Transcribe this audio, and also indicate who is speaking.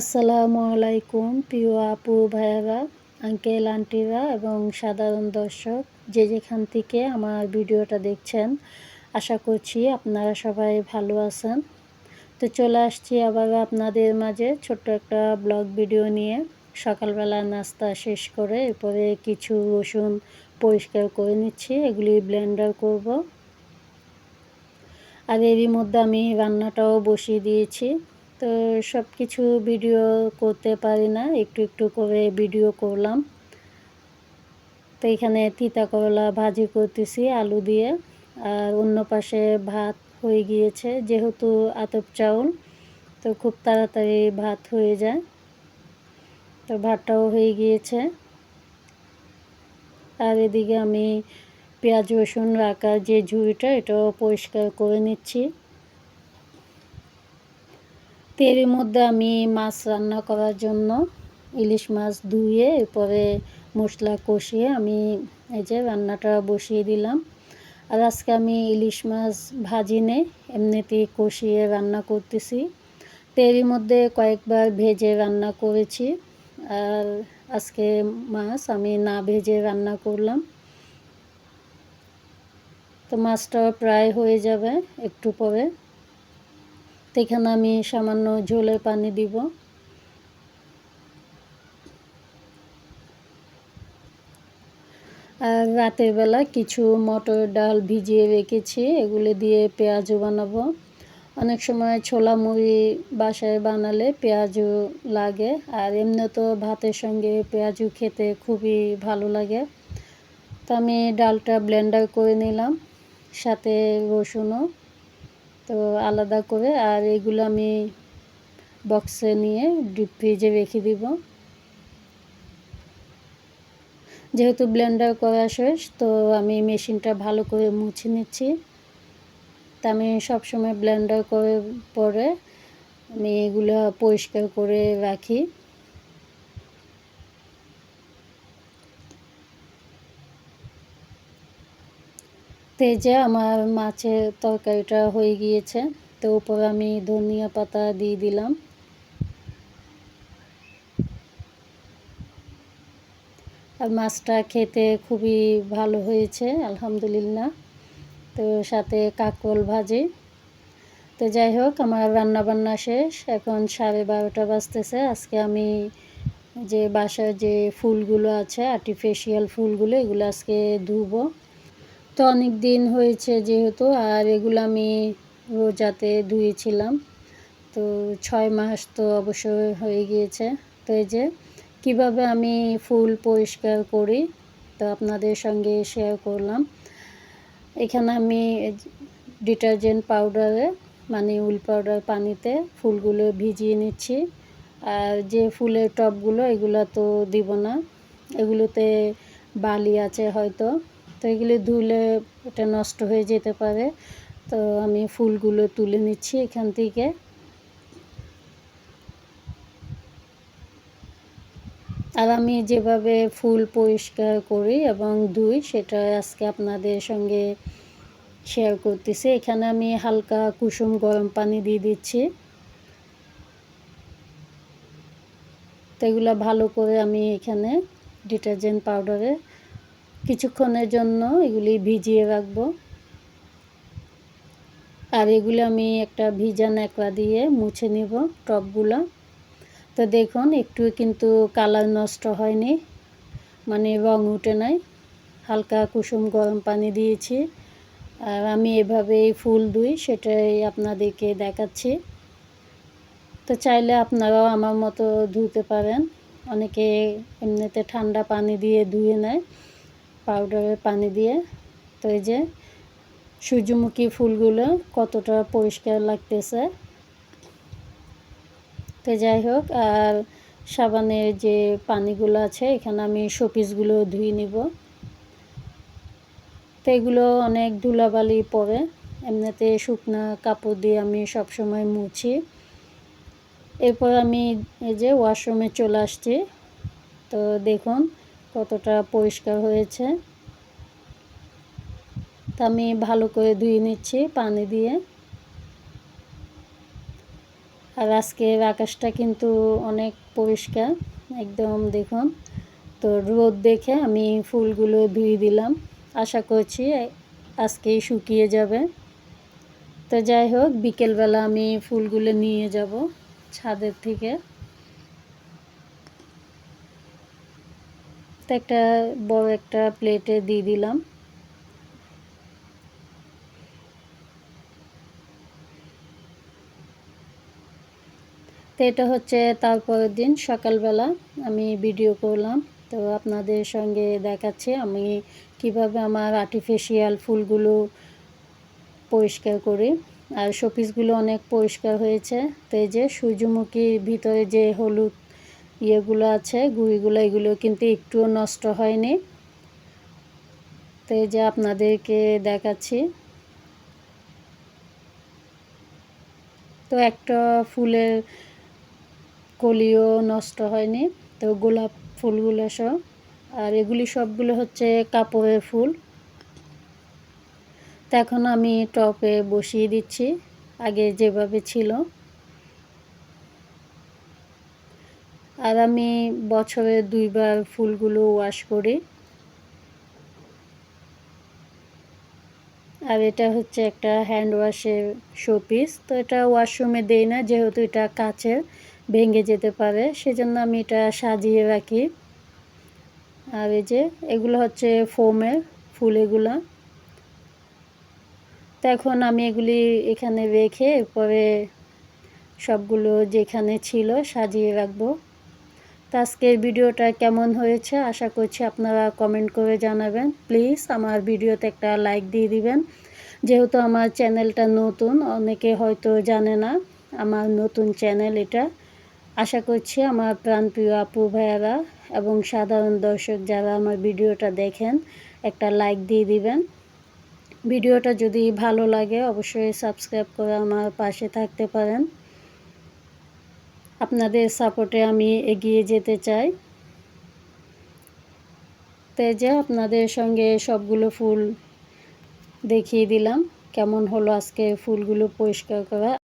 Speaker 1: আসসালামু আলাইকুম, প্রিয় আপু, ভাইয়ারা, আঙ্কেল, আন্টিরা এবং সাধারণ দর্শক যে যেখান থেকে আমার ভিডিওটা দেখছেন, আশা করছি আপনারা সবাই ভালো আছেন। তো চলে আসছি আবার আপনাদের মাঝে ছোট্ট একটা ব্লগ ভিডিও নিয়ে। সকালবেলা নাস্তা শেষ করে এরপরে কিছু রসুন পরিষ্কার করে নিচ্ছি, এগুলি ব্লেন্ডার করব। আর এরই মধ্যে আমি রান্নাটাও বসিয়ে দিয়েছি। তো সব কিছু ভিডিও করতে পারি না, একটু একটু করে ভিডিও করলাম। তো এখানে তিতা করলা ভাজি করতেছি আলু দিয়ে, আর অন্য পাশে ভাত হয়ে গিয়েছে, যেহেতু আতপ চাউল, তো খুব তাড়াতাড়ি ভাত হয়ে যায়। তো ভাতটাও হয়ে গিয়েছে। আর এদিকে আমি পেঁয়াজ রসুন রাখার যে ঝুড়িটা, এটাও পরিষ্কার করে নিচ্ছি। তেলের মধ্যে আমি মাছ রান্না করার জন্য ইলিশ মাছ ধুয়ে, এরপরে মশলা কষিয়ে আমি এই যে রান্নাটা বসিয়ে দিলাম। আর আজকে আমি ইলিশ মাছ ভাজি নেই এমনিতেই কষিয়ে রান্না করতেছি। তেলের মধ্যে কয়েকবার ভেজে রান্না করেছি। আর আজকে মাছ আমি না ভেজে রান্না করলাম। তো মাছটা প্রায় হয়ে যাবে একটু পরে। তো এখানে আমি সামান্য ঝোলের পানি দিব। আর রাতের বেলা কিছু মটর ডাল ভিজিয়ে রেখেছি, এগুলো দিয়ে পেঁয়াজও বানাবো। অনেক সময় ছোলা মুড়ি বাসায় বানালে পেঁয়াজও লাগে, আর এমনি তো ভাতের সঙ্গে পেঁয়াজও খেতে খুবই ভালো লাগে। তো আমি ডালটা ব্লেন্ডার করে নিলাম, সাথে রসুনও। তো আলাদা করে আর এগুলো আমি বক্সে নিয়ে ডিপ ফ্রিজে রেখে দিব। যেহেতু ব্লেন্ডার করা শেষ, তো আমি মেশিনটা ভালো করে মুছে নিচ্ছি। তা আমি সবসময় ব্লেন্ডার করে পরে আমি এগুলো পরিষ্কার করে রাখি। তেজে আমার মাছের তরকারিটা হয়ে গিয়েছে। তো উপরে আমি ধনিয়া পাতা দিয়ে দিলাম। আর মাছটা খেতে খুবই ভালো হয়েছে, আলহামদুলিল্লাহ। তো সাথে কাকল ভাজি। তো যাই হোক, আমার রান্না বান্না শেষ। এখন সাড়ে বারোটা বাজতেছে। আজকে আমি যে বাসার যে ফুলগুলো আছে আর্টিফিশিয়াল ফুলগুলো, এগুলো আজকে ধুবো। তো অনেক দিন হয়েছে যেহেতু, আর এগুলো আমি রোজাতে ধুয়েছিলাম। তো ছয় মাস তো অবশ্যই হয়ে গিয়েছে। তো এই যে কীভাবে আমি ফুল পরিষ্কার করি, তো আপনাদের সঙ্গে শেয়ার করলাম। এখানে আমি ডিটারজেন্ট পাউডারে মানে উল পাউডার পানিতে ফুলগুলো ভিজিয়ে নিচ্ছি। আর যে ফুলের টবগুলো, এগুলো তো দিব না। এগুলোতে বালি আছে হয়তো। তো এগুলো ধুলে এটা নষ্ট হয়ে যেতে পারে। তো আমি ফুলগুলো তুলে নিচ্ছি এখান থেকে। আর আমি যেভাবে ফুল পরিষ্কার করি এবং ধুই, সেটা আজকে আপনাদের সঙ্গে শেয়ার করতেছি। এখানে আমি হালকা কুসুম গরম পানি দিয়ে দিচ্ছি। তো এগুলো ভালো করে আমি এখানে ডিটারজেন্ট পাউডারে কিছুক্ষণের জন্য এগুলি ভিজিয়ে রাখব। আর এগুলো আমি একটা ভিজা ন্যাকড়া দিয়ে মুছে নিব টপগুলো। তো দেখুন, একটু কিন্তু কালার নষ্ট হয়নি মানে রং উঠে নাই। হালকা কুসুম গরম পানি দিয়েছি। আর আমি এভাবেই ফুল ধুই, সেটাই আপনাদেরকে দেখাচ্ছি। তো চাইলে আপনারাও আমার মতো ধুতে পারেন। অনেকে এমনিতে ঠান্ডা পানি দিয়ে ধুয়ে নেয়। পাউডারের পানি দিয়ে, তো এই যে সূর্যমুখী ফুলগুলো কতটা পরিষ্কার লাগতেছে। তো যাই হোক, আর সাবানের যে পানিগুলো আছে, এখানে আমি শোপিসগুলো ধুয়ে নিব। তো এগুলো অনেক ধুলাবালি পরে, এমনিতে শুকনা কাপড় দিয়ে আমি সবসময় মুছি। এরপর আমি এই যে ওয়াশরুমে চলে আসছি। তো দেখুন কতটা পরিষ্কার হয়েছে। তা আমি ভালো করে ধুয়ে নিচ্ছি পানি দিয়ে। আর আজকের আকাশটা কিন্তু অনেক পরিষ্কার, একদম দেখুন। তো রোদ দেখে আমি ফুলগুলো ধুয়ে দিলাম। আশা করছি আজকেই শুকিয়ে যাবে। তো যাই হোক, বিকেলবেলা আমি ফুলগুলো নিয়ে যাব ছাদের থেকে। একটা বড় একটা প্লেটে দিয়ে দিলাম। তো এটা হচ্ছে তারপরের দিন, সকালবেলা আমি ভিডিও করলাম। তো আপনাদের সঙ্গে দেখাচ্ছি আমি কীভাবে আমার আর্টিফিশিয়াল ফুলগুলো পরিষ্কার করি। আর শোপিসগুলো অনেক পরিষ্কার হয়েছে। তো এই যে সূর্যমুখীর ভিতরে যে হলুদ ইয়েগুলো আছে, গুঁড়িগুলো, এগুলো কিন্তু একটুও নষ্ট হয়নি। তো এই যে আপনাদেরকে দেখাচ্ছি। তো একটা ফুলের কলিও নষ্ট হয়নি, তো গোলাপ ফুলগুলো সব। আর এগুলি সবগুলো হচ্ছে কাপড়ের ফুল। তো এখন আমি টপে বসিয়ে দিচ্ছি, আগে যেভাবে ছিল। আর আমি বছরে দুইবার ফুলগুলো ওয়াশ করি। আর এটা হচ্ছে একটা হ্যান্ড ওয়াশের শোপিস তো এটা ওয়াশরুমে দেই না, যেহেতু এটা কাচের, ভেঙে যেতে পারে। সেজন্য আমি এটা সাজিয়ে রাখি। আর এই যে, এগুলো হচ্ছে ফোমের ফুল এগুলা। তো এখন আমি এগুলি এখানে রেখে এরপরে সবগুলো যেখানে ছিল সাজিয়ে রাখব। তো আজকের ভিডিওটা কেমন হয়েছে আশা করছি আপনারা কমেন্ট করে জানাবেন। প্লিজ আমার ভিডিওতে একটা লাইক দিয়ে দিবেন। যেহেতু আমার চ্যানেলটা নতুন, অনেকে হয়তো জানে না আমার নতুন চ্যানেল এটা। আশা করছি আমার প্রাণপ্রিয় আপু ভাইয়ারা এবং সাধারণ দর্শক যারা আমার ভিডিওটা দেখেন, একটা লাইক দিয়ে দিবেন। ভিডিওটা যদি ভালো লাগে অবশ্যই সাবস্ক্রাইব করে আমার পাশে থাকতে পারেন। আপনাদের সাপোর্টে আমি এগিয়ে যেতে চাই। তে যে আপনাদের সঙ্গে সবগুলো ফুল দেখিয়ে দিলাম। কেমন হলো আজকে ফুলগুলো পরিষ্কার করা?